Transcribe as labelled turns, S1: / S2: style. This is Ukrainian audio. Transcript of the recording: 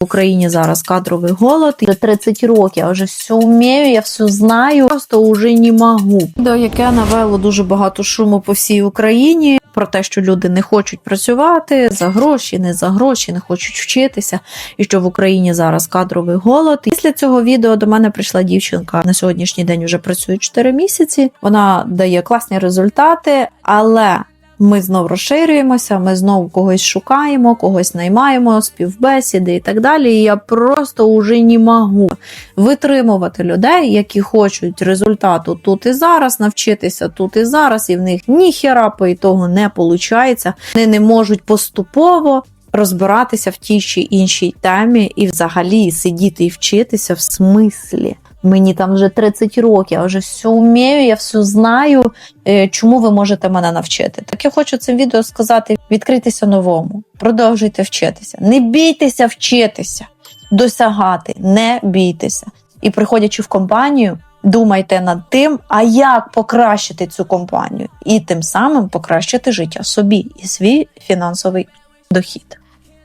S1: В Україні зараз кадровий голод. Вже 30 років, я вже все вмію, я все знаю, просто вже не можу. Відео, яке навело дуже багато шуму по всій Україні. Про те, що люди не хочуть працювати за гроші, не за гроші, не хочуть вчитися, і що в Україні зараз кадровий голод. Після цього відео до мене прийшла дівчинка на сьогоднішній день вже працює 4 місяці. Вона дає класні результати, але ми знов розширюємося, ми знову когось шукаємо, когось наймаємо, співбесіди і так далі. І я просто уже не можу витримувати людей, які хочуть результату тут і зараз, навчитися тут і зараз, і в них ніхера по ітогу не виходить. Вони не можуть поступово. Розбиратися в тій чи іншій темі і взагалі сидіти і вчитися в смислі. Мені там вже 30 років, я вже все вмію, я все знаю. Е, Чому ви можете мене навчити? Так я хочу цим відео сказати: відкритися новому, продовжуйте вчитися. Не бійтеся вчитися, досягати, не бійтеся. І приходячи в компанію, думайте над тим, а як покращити цю компанію, і тим самим покращити життя собі і свій фінансовий дохід.